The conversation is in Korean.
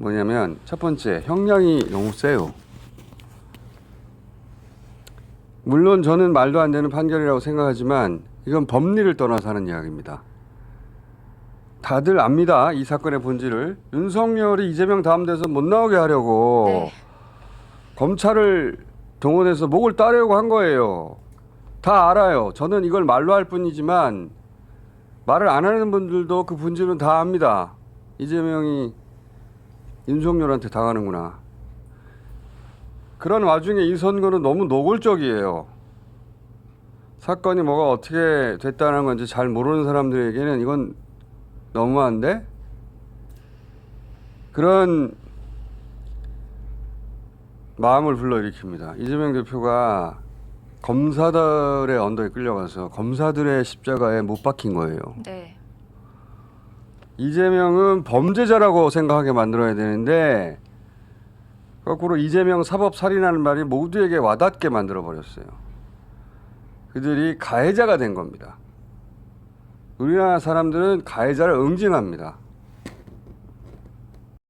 뭐냐면 첫 번째 형량이 너무 세요. 물론 저는 말도 안 되는 판결이라고 생각하지만 이건 법리를 떠나서 하는 이야기입니다. 다들 압니다. 이 사건의 본질을. 윤석열이 이재명 다음 돼서 못 나오게 하려고 네. 검찰을 동원해서 목을 따려고 한 거예요. 다 알아요. 저는 이걸 말로 할 뿐이지만 말을 안 하는 분들도 그 본질은 다 압니다. 이재명이 윤석열한테 당하는구나. 그런 와중에 이 선거는 너무 노골적이에요. 사건이 뭐가 어떻게 됐다는 건지 잘 모르는 사람들에게는 이건 너무한데? 그런 마음을 불러일으킵니다. 이재명 대표가 검사들의 언더에 끌려가서 검사들의 십자가에 못 박힌 거예요. 네. 이재명은 범죄자라고 생각하게 만들어야 되는데 거꾸로 이재명 사법 살인하는 말이 모두에게 와닿게 만들어 버렸어요. 그들이 가해자가 된 겁니다. 우리나라 사람들은 가해자를 응징합니다.